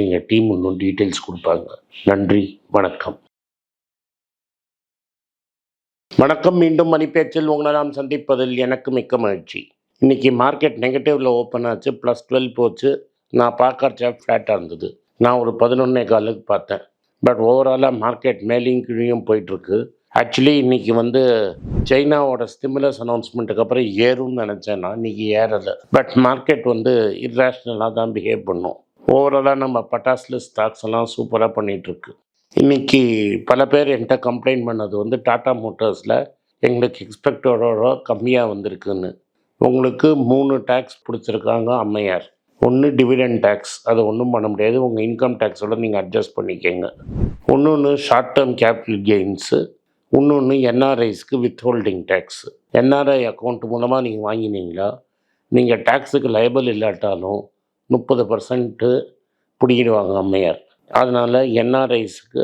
எங்கள் டீம் இன்னும் டீட்டெயில்ஸ் கொடுப்பாங்க. நன்றி வணக்கம். வணக்கம் மீண்டும் மணிப்பேச்சில் உங்களை நாம் சந்திப்பதில் எனக்கு மிக்க மகிழ்ச்சி. இன்றைக்கி மார்க்கெட் நெகட்டிவில் ஓப்பன் ஆச்சு ப்ளஸ் டுவெல் போச்சு. நான் பார்க்கறச்ச ஃப்ளாட்டாக இருந்தது. நான் ஒரு பதினொன்னே காலுக்கு பார்த்தேன். பட் ஓவராலாக மார்க்கெட் மேலேயும் கீழேயும் போயிட்டுருக்கு. ஆக்சுவலி இன்றைக்கி வந்து சைனாவோட ஸ்டிமுலஸ் அனௌன்ஸ்மெண்ட்டுக்கு அப்புறம் ஏறும்னு நினச்சேன் நான். ஏறலை. பட் மார்க்கெட் வந்து இர்ரேஷ்னலாக தான் பிஹேவ் பண்ணும். ஓவராலாக நம்ம பட்டாசில் ஸ்டாக்ஸ் எல்லாம் சூப்பராக பண்ணிகிட்ருக்கு இன்னைக்கு பல பேர் என்கிட்ட கம்ப்ளைண்ட் பண்ணது வந்து டாட்டா மோட்டார்ஸில் எங்களுக்கு எக்ஸ்பெக்டோட கம்மியாக வந்திருக்குன்னு. உங்களுக்கு மூணு டேக்ஸ் பிடிச்சிருக்காங்க அம்மையார். ஒன்று டிவிடெண்ட் டேக்ஸ் அதை ஒன்றும் பண்ண முடியாது. உங்கள் இன்கம் டேக்ஸோட நீங்கள் அட்ஜஸ்ட் பண்ணிக்கங்க. இன்னொன்று ஷார்ட் டேர்ம் கேபிட்டல் கெயின்ஸு இன்னொன்று என்ஆர்ஐஸ்க்கு with holding tax NRI account மூலமாக நீங்கள் வாங்கினீங்களா? நீங்கள் டேக்ஸுக்கு லைபல் இல்லாட்டாலும் முப்பது பர்சன்ட்டு பிடிங்கிடுவாங்க அம்மையார். அதனால் என்ஆர்ஐஸுக்கு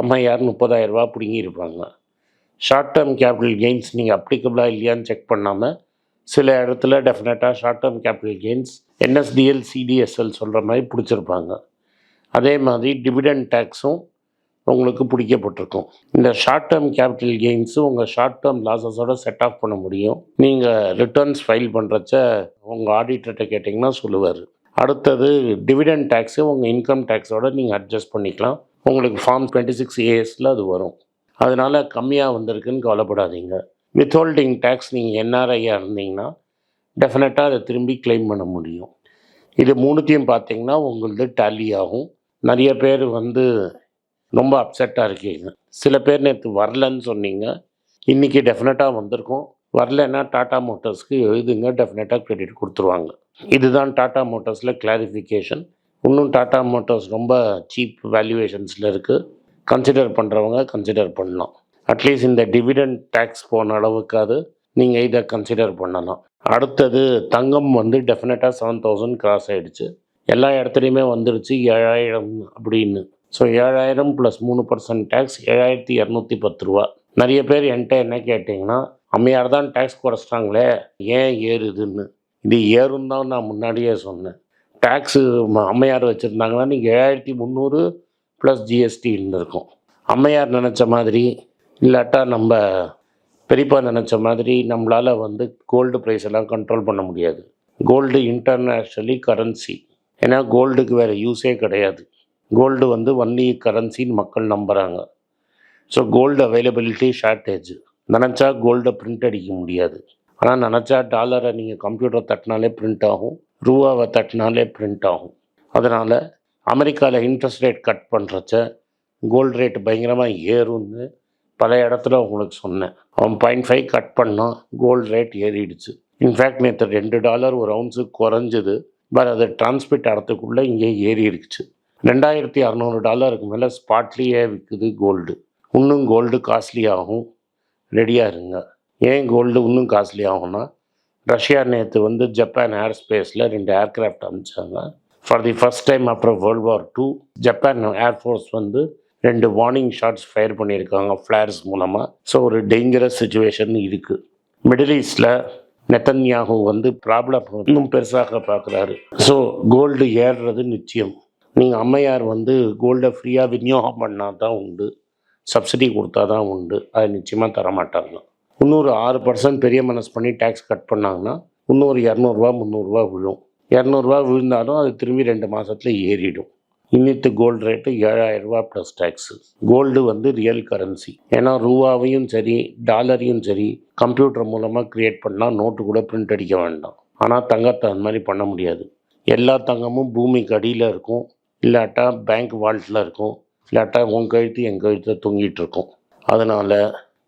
அம்மையார் முப்பதாயிரரூபா பிடுங்கியிருப்பாங்க. ஷார்ட் டேர்ம் கேபிட்டல் கெயின்ஸ் நீங்கள் அப்ளிகபிளாக இல்லையான்னு செக் பண்ணாமல் சில இடத்துல டெஃபினட்டாக short term capital gains NSDL CDSL சொல்கிற மாதிரி பிடிச்சிருப்பாங்க. அதே மாதிரி டிவிடெண்ட் டேக்ஸும் உங்களுக்கு பிடிக்கப்பட்டிருக்கும். இந்த ஷார்ட் டேர்ம் கேபிட்டல் கெயின்ஸும் உங்கள் ஷார்ட் டேர்ம் லாஸஸோட செட் ஆஃப் பண்ண முடியும். நீங்கள் ரிட்டர்ன்ஸ் ஃபைல் பண்ணுறச்ச உங்கள் ஆடிட்டர்கிட்ட கேட்டிங்கன்னா சொல்லுவார். அடுத்தது டிவிடெண்ட் டேக்ஸு உங்கள் இன்கம் டேக்ஸோட நீங்கள் அட்ஜஸ்ட் பண்ணிக்கலாம். உங்களுக்கு ஃபார்ம் டுவெண்ட்டி சிக்ஸ் ஏஎஸில் அது வரும். அதனால் கம்மியாக வந்திருக்குன்னு கவலைப்படாதீங்க. வித்ஹோல்டிங் டேக்ஸ் நீங்கள் என்ஆர்ஐயாக இருந்தீங்கன்னா டெஃபினட்டாக அதை திரும்பி கிளைம் பண்ண முடியும். இது மூணுத்தையும் பார்த்தீங்கன்னா உங்களது டேலி ஆகும். நிறைய பேர் வந்து ரொம்ப அப்செட்டாக இருக்கீங்க. சில பேர் நேற்று வரலன்னு சொன்னீங்க. இன்றைக்கி டெஃபினட்டாக வந்திருக்கும். வரலன்னா டாட்டா மோட்டார்ஸ்க்கு எழுதுங்க. டெஃபினட்டாக க்ரெடிட் கொடுத்துருவாங்க. இதுதான் டாடா மோட்டார்ஸில் கிளாரிஃபிகேஷன் இன்னும் டாடா மோட்டார்ஸ் ரொம்ப சீப் வேல்யூவேஷன்ஸில் இருக்குது கன்சிடர் பண்ணுறவங்க கன்சிடர் பண்ணலாம். அட்லீஸ்ட் இந்த டிவிடெண்ட் டேக்ஸ் போன அளவுக்காவது நீங்கள் இதை கன்சிடர் பண்ணலாம். அடுத்தது தங்கம் வந்து டெஃபினட்டாக செவன் தௌசண்ட் கிராஸ் ஆகிடுச்சு எல்லா இடத்துலையுமே வந்துருச்சு. ஏழாயிரம் அப்படின்னு. ஸோ ஏழாயிரம் ப்ளஸ் மூணு பர்சன்ட் டேக்ஸ் ஏழாயிரத்தி இரநூத்தி பத்து ரூபா. நிறைய பேர் என்கிட்ட என்ன கேட்டிங்கன்னா அம்மையார் தான் டேக்ஸ் குறைச்சிட்டாங்களே ஏன் ஏறுதுன்னு? இது ஏறும் தான் நான் முன்னாடியே சொன்னேன். டேக்ஸு அம்மையார் வச்சுருந்தாங்கன்னா நீங்கள் ஏழாயிரத்தி முந்நூறு ப்ளஸ் ஜிஎஸ்டி இருந்திருக்கும். அம்மையார் நினச்ச மாதிரி இல்லாட்டா நம்ம பெரியப்பா நினச்ச மாதிரி நம்மளால் வந்து கோல்டு ப்ரைஸ் எல்லாம் கண்ட்ரோல் பண்ண முடியாது. கோல்டு இன்டர்நேஷ்னலி கரன்சி ஏன்னா கோல்டுக்கு வேறு யூஸே கிடையாது. கோல்டு வந்து ஒன்லி கரன்சின்னு மக்கள் நம்புகிறாங்க ஸோ கோல்டு அவைலபிலிட்டி ஷார்ட்டேஜ் நினச்சா கோல்டை பிரிண்ட் அடிக்க முடியாது. ஆனால் நினச்சா டாலரை நீங்கள் கம்ப்யூட்டர் தட்டினாலே பிரிண்ட் ஆகும் ரூபாவை தட்டினாலே பிரிண்ட் ஆகும். அதனால் அமெரிக்காவில் இன்ட்ரெஸ்ட் ரேட் கட் பண்ணுறச்ச கோல்டு ரேட் பயங்கரமாக ஏறும்னு பல இடத்துல உங்களுக்கு சொன்னேன். அவன் பாயிண்ட் ஃபைவ் கட் பண்ணான் கோல்டு ரேட் ஏறிடுச்சு. இன்ஃபேக்ட் நேற்று ரெண்டு டாலர் ஒரு அவுன்ஸு குறைஞ்சிது. பட் அது டிரான்ஸ்மிட் இடத்துக்குள்ளே இங்கே ஏறி இருக்குச்சு ரெண்டாயிரத்தி அறநூறு டாலருக்கு மேலே ஸ்பாட்லேயே விற்குது கோல்டு இன்னும் கோல்டு காஸ்ட்லி ஆகும். ரெடியாக இருங்க. ஏன் கோல்டு இன்னும் காஸ்ட்லி ஆகும்னா ரஷ்யா நேற்று வந்து ஜப்பான் ஏர் ஸ்பேஸில் ரெண்டு aircraft அனுப்பிச்சாங்க. For the first time after world war two Japan air force வந்து ரெண்டு வார்னிங் ஷாட்ஸ் ஃபயர் பண்ணியிருக்காங்க ஃப்ளேர்ஸ் மூலமாக ஸோ ஒரு டேஞ்சரஸ் சுச்சுவேஷன் இருக்குது மிடில் ஈஸ்டில் நெத்தன்யாகு வந்து ப்ராப்ளம் இன்னும் பெருசாக பார்க்குறாரு. ஸோ கோல்டு ஏறுறது நிச்சயம். நீங்கள் அம்மையார் வந்து கோல்டை ஃப்ரீயாக விநியோகம் பண்ணால் தான் உண்டு. சப்சிடி கொடுத்தா தான் உண்டு. அது நிச்சயமாக தரமாட்டாங்க. இன்னொரு ஆறு பர்சன்ட் பெரிய மனசு பண்ணி டேக்ஸ் கட் பண்ணாங்கன்னா இன்னொரு இரநூறுவா முந்நூறுரூவா விழும். இரநூறுவா விழுந்தாலும் அது திரும்பி ரெண்டு மாதத்தில் ஏறிடும். இன்னித்து கோல்டு ரேட்டு ஏழாயிரரூபா ப்ளஸ் டேக்ஸு கோல்டு வந்து ரியல் கரன்சி ஏன்னா ரூபாவையும் சரி டாலரையும் சரி கம்ப்யூட்டர் மூலமாக க்ரியேட் பண்ணால் நோட்டு கூட பிரிண்ட் அடிக்க வேண்டாம். ஆனால் தங்கத்தை அந்த மாதிரி பண்ண முடியாது. எல்லா தங்கமும் பூமிக்கு அடியில் இருக்கும். இல்லாட்டா பேங்க் வால்ட்டில் இருக்கும். இல்லாட்டா உன் கழுத்து என் கழுத்தை தொங்கிட்டு இருக்கும். அதனால்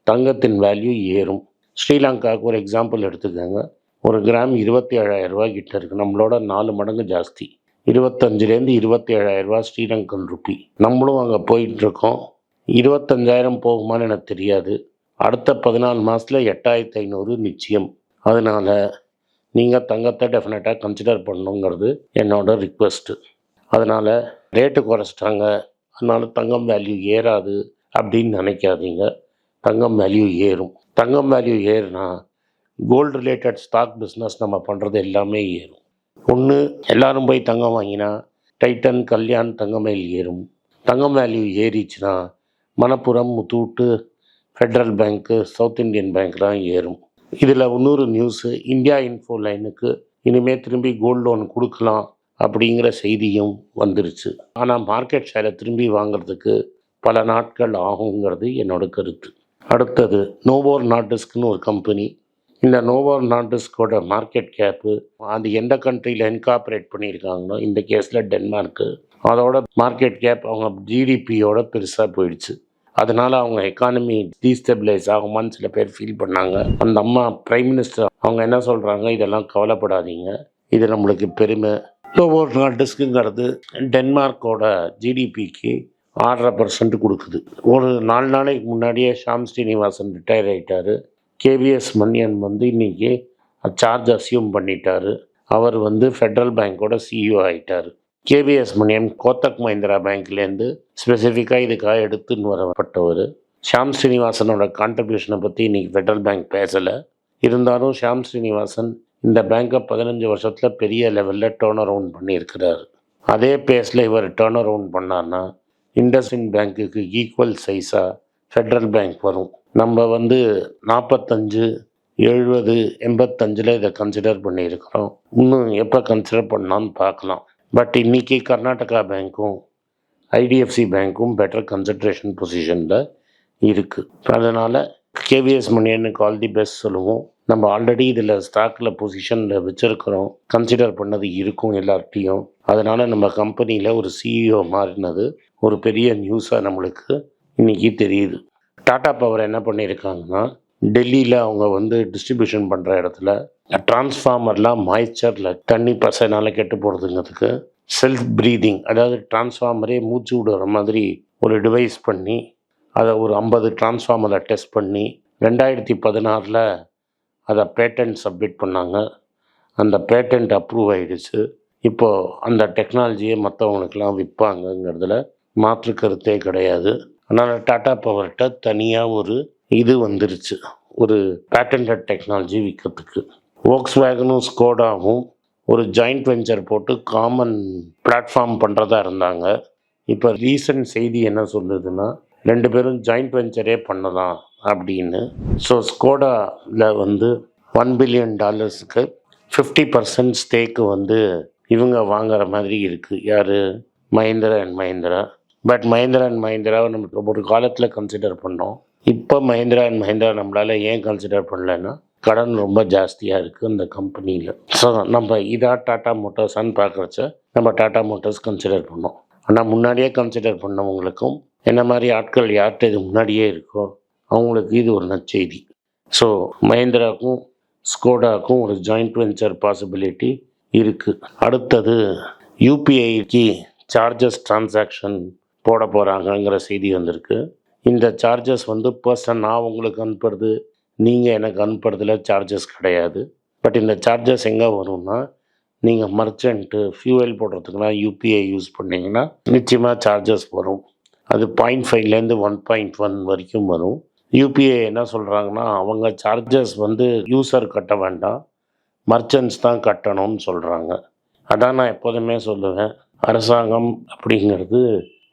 தங்கத்தின் வேல்யூ ஏறும். ஸ்ரீலங்காவுக்கு ஒரு எக்ஸாம்பிள் எடுத்துக்கோங்க. ஒரு கிராம் இருபத்தி ஏழாயிரம் ரூபாய் கிட்ட இருக்குது நம்மளோட நாலு மடங்கு ஜாஸ்தி. இருபத்தஞ்சிலேருந்து இருபத்தி ஏழாயிரரூபா ஸ்ரீலங்கன் ருப்பி நம்மளும் அங்கே போயிட்டுருக்கோம் இருபத்தஞ்சாயிரம் போகுமான்னு எனக்கு தெரியாது. அடுத்த பதினாலு மாதத்தில் எட்டாயிரத்தி ஐநூறு நிச்சயம். அதனால் நீங்கள் தங்கத்தை டெஃபினட்டாக கன்சிடர் பண்ணணுங்கிறது என்னோட ரிக்வெஸ்ட்டு அதனால் ரேட்டு குறைச்சிட்டாங்க. அதனால் தங்கம் வேல்யூ ஏறாது அப்படின்னு நினைக்காதீங்க. தங்கம் வேல்யூ ஏறும். தங்கம் வேல்யூ ஏறுனா கோல்டு ரிலேட்டட் ஸ்டாக் பிஸ்னஸ் நம்ம பண்ணுறது எல்லாமே ஏறும். ஒன்று எல்லாரும் போய் தங்கம் வாங்கினா டைட்டன் கல்யாண் தங்கமேல் ஏறும். தங்கம் value ஏறிச்சுன்னா Manappuram Muthoot federal bank south Indian பேங்க்லாம் ஏறும். இதில் இன்னொரு நியூஸு இந்தியா இன்ஃபோ லைனுக்கு இனிமேல் திரும்பி கோல்டு லோன் கொடுக்கலாம் அப்படிங்கிற செய்தியும் வந்துருச்சு. ஆனால் மார்க்கெட் ஷேரை திரும்பி வாங்குறதுக்கு பல நாட்கள் ஆகுங்கிறது என்னோட கருத்து. அடுத்தது நோவோர் நாட்டிஸ்க்னு ஒரு கம்பெனி. இந்த நோவோர் நாட்டிஸ்கோட மார்க்கெட் கேப்பு அது எந்த கண்ட்ரியில் இன்கார்பரேட் பண்ணியிருக்காங்களோ இந்த கேஸில் டென்மார்க்கு. அதோட மார்க்கெட் கேப் அவங்க ஜிடிபியோட பெருசாக போயிடுச்சு. அதனால அவங்க எக்கானமி டீஸ்டெபிளைஸ் ஆகுமான்னு சில பேர் ஃபீல் பண்ணாங்க. அந்த அம்மா பிரைம் மினிஸ்டர் அவங்க என்ன சொல்கிறாங்க இதெல்லாம் கவலைப்படாதீங்க. இது நம்மளுக்கு பெருமை. நோவோர் நாட்டிஸ்க்குங்கிறது டென்மார்க்கோட ஜிடிபிக்கு ஆறரை பர்சன்ட் கொடுக்குது. ஒரு நாலு நாளைக்கு முன்னாடியே ஷாம் ஸ்ரீனிவாசன் ரிட்டையர் ஆகிட்டார் கேவிஎஸ் மணியன் வந்து இன்னைக்கு சார்ஜ் அசியூம் பண்ணிட்டார். அவர் வந்து ஃபெட்ரல் பேங்க்கோட சிஇஓ ஆகிட்டார் கேவிஎஸ் மணியன் கோத்தக் மஹிந்திரா பேங்க்லேருந்து ஸ்பெசிஃபிக்காக இதுக்காக எடுத்துன்னு வரப்பட்டவர். ஷாம் ஸ்ரீனிவாசனோட கான்ட்ரிபியூஷனை பற்றி இன்றைக்கி ஃபெட்ரல் பேங்க் பேசலை. இருந்தாலும் ஷாம் ஸ்ரீனிவாசன் இந்த பேங்க்கை பதினஞ்சு வருஷத்தில் பெரிய லெவலில் டேர்ன் அரவுண்ட் பண்ணியிருக்கிறார். அதே பேஸில் இவர் டேர்ன் அரவுண்ட் பண்ணார்னா இண்டஸ்இன் பேங்க்குக்கு ஈக்குவல் சைஸாக ஃபெட்ரல் பேங்க் வரும். நம்ம வந்து நாற்பத்தஞ்சு எழுபது எண்பத்தஞ்சில் இதை கன்சிடர் பண்ணியிருக்கிறோம். இன்னும் எப்போ கன்சிடர் பண்ணான்னு பார்க்கலாம். பட் இன்னைக்கு கர்நாடகா பேங்க்கும் ஐடிஎஃப்சி பேங்க்கும் பெட்டர் கன்சன்ட்ரேஷன் பொசிஷனில் இருக்குது அதனால் கேவிஎஸ் மணியனுக்கு ஆல் தி பெஸ்ட் சொல்லுவோம். நம்ம ஆல்ரெடி இதில் ஸ்டாக்கில் பொசிஷனில் வச்சுருக்கிறோம். கன்சிடர் பண்ணது இருக்கும் எல்லார்ட்டையும் அதனால் நம்ம கம்பெனியில் ஒரு சிஇஓ மாறினது ஒரு பெரிய நியூஸாக நம்மளுக்கு இன்றைக்கி தெரியுது. டாடா பவர் என்ன பண்ணியிருக்காங்கன்னா டெல்லியில் அவங்க வந்து டிஸ்ட்ரிபியூஷன் பண்ணுற இடத்துல டிரான்ஸ்ஃபார்மர்லாம் மாய்ச்சரில் தண்ணி பசைனால கெட்டு போகிறதுங்கிறதுக்கு செல்ஃப் ப்ரீதிங் அதாவது டிரான்ஸ்ஃபார்மரே மூச்சு விடுற மாதிரி ஒரு டிவைஸ் பண்ணி அதை ஒரு ஐம்பது டிரான்ஸ்ஃபார்மரை டெஸ்ட் பண்ணி ரெண்டாயிரத்தி பதினாறில் அதை பேட்டன்ட் சப்மிட் பண்ணாங்க. அந்த பேட்டன்ட் அப்ரூவ் ஆகிடுச்சு இப்போது அந்த டெக்னாலஜியை மற்றவங்களுக்கெல்லாம் விற்பாங்கங்கிறதுல மாற்று கருத்தே கிடையாது. அதனால் டாட்டா பவர்கிட்ட தனியாக ஒரு இது வந்துருச்சு. ஒரு பேட்டன்ட் டெக்னாலஜி விற்கிறதுக்கு ஓக்ஸ் வேகனும் ஸ்கோடாவும் ஒரு ஜாயிண்ட் வெஞ்சர் போட்டு காமன் பிளாட்ஃபார்ம் பண்ணுறதா இருந்தாங்க. இப்போ ரீசன்ட் செய்தி என்ன சொல்லுதுன்னா ரெண்டு பேரும் ஜாயிண்ட் வெஞ்சரே பண்ணலாம் அப்படின்னு. ஸோ ஸ்கோடாவில் வந்து ஒன் பில்லியன் டாலர்ஸுக்கு ஃபிஃப்டி பர்சன்ட் ஸ்டேக்கு வந்து இவங்க வாங்குற மாதிரி இருக்குது யார்? Mahindra and Mahindra but Mahindra and மஹிந்திராவை நம்ம ஒரு காலத்தில் கன்சிடர் பண்ணோம். இப்போ மஹிந்திரா அண்ட் மஹிந்திரா நம்மளால் ஏன் கன்சிடர் பண்ணலைன்னா கடன் ரொம்ப ஜாஸ்தியாக இருக்குது இந்த கம்பெனியில் ஸோ நம்ம இதாக டாட்டா மோட்டார்ஸான்னு பார்க்குறச்ச நம்ம டாட்டா மோட்டார்ஸ் கன்சிடர் பண்ணோம். ஆனால் முன்னாடியே கன்சிடர் பண்ணவங்களுக்கும் என்ன மாதிரி ஆட்கள் யார்கிட்ட இது முன்னாடியே இருக்கோ அவங்களுக்கு இது ஒரு நற்செய்தி. ஸோ மஹேந்திராவுக்கும் ஸ்கோடாவுக்கும் ஒரு ஜாயிண்ட் வெஞ்சர் பாசிபிலிட்டி இருக்குது அடுத்தது யூபிஐக்கு சார்ஜஸ் டிரான்சாக்ஷன் போட போகிறாங்கங்கிற செய்தி வந்திருக்கு. இந்த சார்ஜஸ் வந்து பர்சன் நான் உங்களுக்கு அனுப்புறது நீங்கள் எனக்கு அனுப்புறதுல சார்ஜஸ் கிடையாது. பட் இந்த சார்ஜஸ் எங்கே வரும்னா நீங்கள் மர்ச்சன்ட்டு ஃபியூவல் போடுறதுக்குலாம் யூபிஐ யூஸ் பண்ணிங்கன்னா நிச்சயமாக சார்ஜஸ் வரும். அது பாயிண்ட் ஃபைவ்லேருந்து ஒன் பாயிண்ட் ஒன் வரைக்கும் வரும். யூபிஐ என்ன சொல்கிறாங்கன்னா அவங்க சார்ஜஸ் வந்து யூசர் கட்ட வேண்டாம். மர்ச்சன்ட்ஸ் தான் கட்டணும்னு சொல்கிறாங்க அதான் நான் எப்போதுமே சொல்லுவேன். அரசாங்கம் அப்படிங்கிறது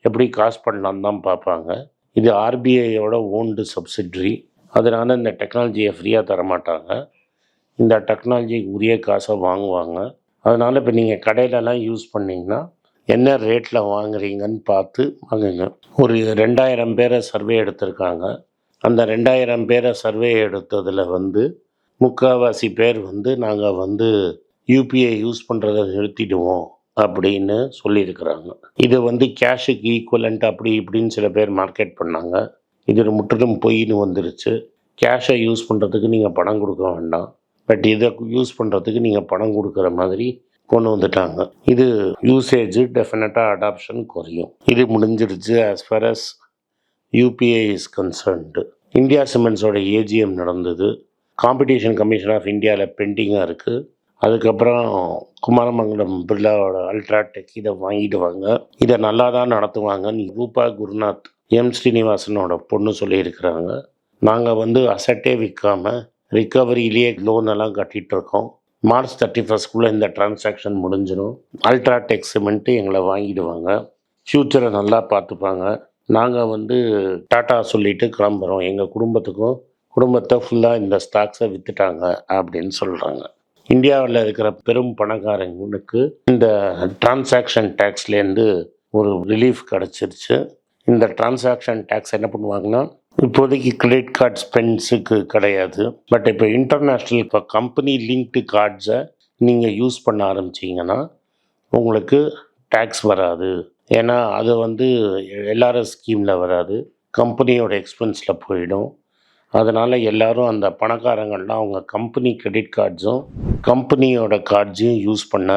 எப்படி காசு பண்ணலான்னு தான் பார்ப்பாங்க. இது ஆர்பிஐயோட ஓன்டு சப்சிட்ரி அதனால் இந்த டெக்னாலஜியை ஃப்ரீயாக தரமாட்டாங்க. இந்த டெக்னாலஜிக்கு உரிய காசை வாங்குவாங்க. அதனால் இப்போ நீங்கள் கடையிலலாம் யூஸ் பண்ணிங்கன்னா என்ன ரேட்டில் வாங்குறீங்கன்னு பார்த்து வாங்குங்க. ஒரு ரெண்டாயிரம் பேரை சர்வே எடுத்திருக்காங்க. அந்த ரெண்டாயிரம் பேரை சர்வே எடுத்ததில் வந்து முக்கால்வாசி பேர் வந்து நாங்கள் வந்து யூபிஐ யூஸ் பண்ணுறதை நிறுத்திடுவோம் அப்படின்னு சொல்லியிருக்கிறாங்க. இது வந்து கேஷுக்கு ஈக்குவலண்ட் அப்படி இப்படின்னு சில பேர் மார்க்கெட் பண்ணாங்க. இது முற்றிலும் பொய்ன்னு வந்துருச்சு. கேஷை யூஸ் பண்ணுறதுக்கு நீங்கள் பணம் கொடுக்க வேண்டாம். பட் இதை யூஸ் பண்ணுறதுக்கு நீங்கள் பணம் கொடுக்குற மாதிரி கொண்டு வந்துட்டாங்க. இது யூசேஜ் டெஃபினட்டாக அடாப்ஷன் குறையும். இது முடிஞ்சிருச்சு as far as UPI is concerned India சிமெண்ட்ஸோட AGM நடந்தது. காம்படிஷன் கமிஷன் ஆஃப் இந்தியாவில் பெண்டிங்காக இருக்குது அதுக்கப்புறம் குமாரமங்கலம் பிர்லாவோட அல்ட்ராடெக் இதை வாங்கிடுவாங்க. இதை நல்லா தான் நடத்துவாங்க. நீ ரூபா குருநாத் எம். ஸ்ரீனிவாசனோட பொண்ணு சொல்லியிருக்கிறாங்க. நாங்கள் வந்து அசட்டே விற்காமல் ரிகவரியிலேயே லோன் எல்லாம் கட்டிகிட்ருக்கோம் இருக்கோம் மார்ச் தேர்ட்டி ஃபஸ்ட்குள்ளே இந்த டிரான்சாக்ஷன் முடிஞ்சிடும் அல்ட்ராடெக் சிமெண்ட்டு எங்களை வாங்கிடுவாங்க. ஃப்யூச்சரை நல்லா பார்த்துப்பாங்க. நாங்கள் வந்து டாட்டா சொல்லிட்டு கிளம்புறோம். எங்கள் குடும்பத்துக்கும் குடும்பத்தை ஃபுல்லாக இந்த ஸ்டாக்ஸை விற்றுட்டாங்க அப்படின்னு சொல்கிறாங்க இந்தியாவில் இருக்கிற பெரும் பணக்காரங்களுக்கு இந்த டிரான்சாக்ஷன் டேக்ஸ்லேருந்து ஒரு ரிலீஃப் கிடச்சிருச்சு. இந்த டிரான்சாக்ஷன் டேக்ஸ் என்ன பண்ணுவாங்கன்னா இப்போதைக்கு கிரெடிட் கார்டு ஸ்பெண்ட்ஸுக்கு கிடையாது. பட் இப்போ இன்டர்நேஷ்னல் இப்போ கம்பெனி லிங்க்டு கார்ட்ஸை நீங்கள் யூஸ் பண்ண ஆரம்பிச்சிங்கன்னா உங்களுக்கு டேக்ஸ் வராது. ஏன்னா அது வந்து எல்ஆர்எஸ் ஸ்கீமில் வராது. கம்பெனியோட எக்ஸ்பென்ஸில் போயிடும். அதனால் எல்லாரும் அந்த பணக்காரங்கள்லாம் அவங்க கம்பெனி கிரெடிட் கார்ட்ஸும் கம்பெனியோட கார்ட்ஸையும் யூஸ் பண்ண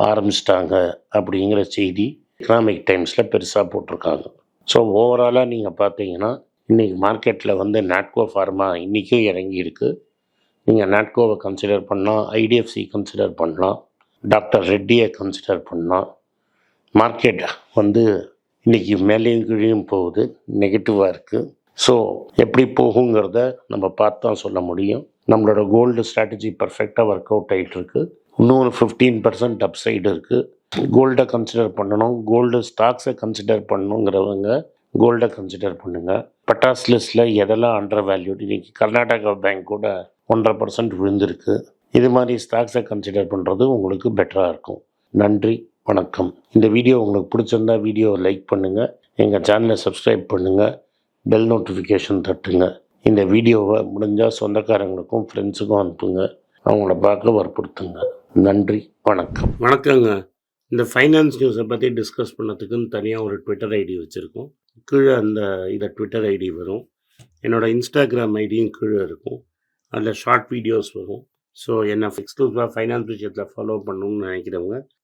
ஆரம்பிச்சிட்டாங்க அப்படிங்கிற செய்தி எக்கனாமிக் டைம்ஸில் பெருசாக போட்டிருக்காங்க. ஸோ ஓவராலாக நீங்கள் பார்த்தீங்கன்னா இன்றைக்கி மார்க்கெட்டில் வந்து நாட்கோ ஃபார்மா இன்றைக்கும் இறங்கியிருக்கு. நீங்கள் நாட்கோவை கன்சிடர் பண்ணலாம் ஐடிஎஃப்சி கன்சிடர் பண்ணலாம் டாக்டர் ரெட்டியை கன்சிடர் பண்ணலாம். மார்க்கெட் வந்து இன்றைக்கி மேலேயும் கீழேயும் போகுது நெகட்டிவாக இருக்குது ஸோ எப்படி போகுங்கிறத நம்ம பார்த்து தான் சொல்ல முடியும். நம்மளோட கோல்டு ஸ்ட்ராட்டஜி பர்ஃபெக்டாக ஒர்க் அவுட் ஆகிட்டு இன்னொரு ஃபிஃப்டீன் பர்சன்ட் அப்சைடு இருக்குது கோல்டை கன்சிடர் பண்ணணும். கோல்டு ஸ்டாக்ஸை கன்சிடர் பண்ணணுங்கிறவங்க கோல்டை கன்சிடர் பண்ணுங்கள் பட்டாஸ் லிஸ்ட்டில் எதெல்லாம் அண்டர் வேல்யூட் இன்றைக்கி கர்நாடகா பேங்க் கூட ஒன்றரை பர்சன்ட் விழுந்திருக்கு. இது மாதிரி ஸ்டாக்ஸை கன்சிடர் பண்ணுறது உங்களுக்கு பெட்டராக இருக்கும். நன்றி வணக்கம். இந்த வீடியோ உங்களுக்கு பிடிச்சிருந்தா வீடியோவை லைக் பண்ணுங்கள் எங்கள் சேனலை சப்ஸ்கிரைப் பண்ணுங்கள் பெல் நோட்டிஃபிகேஷன் தட்டுங்க. இந்த வீடியோவை முடிஞ்சால் சொந்தக்காரங்களுக்கும் ஃப்ரெண்ட்ஸுக்கும் அனுப்புங்க. அவங்கள பார்க்க வற்புறுத்துங்க. நன்றி வணக்கம். வணக்கங்க. இந்த ஃபைனான்ஸ் நியூஸை பற்றி டிஸ்கஸ் பண்ணதுக்குன்னு தனியாக ஒரு ட்விட்டர் ஐடி வச்சுருக்கோம். கீழே அந்த இதை ட்விட்டர் ஐடி வரும். என்னோட இன்ஸ்டாகிராம் ஐடியும் கீழே இருக்கும். அதில் ஷார்ட் வீடியோஸ் வரும். ஸோ என்ன எக்ஸ்க்ளூசிவாக ஃபைனான்ஸ் விஷயத்தில் ஃபாலோ பண்ணணும்னு நினைக்கிறவங்க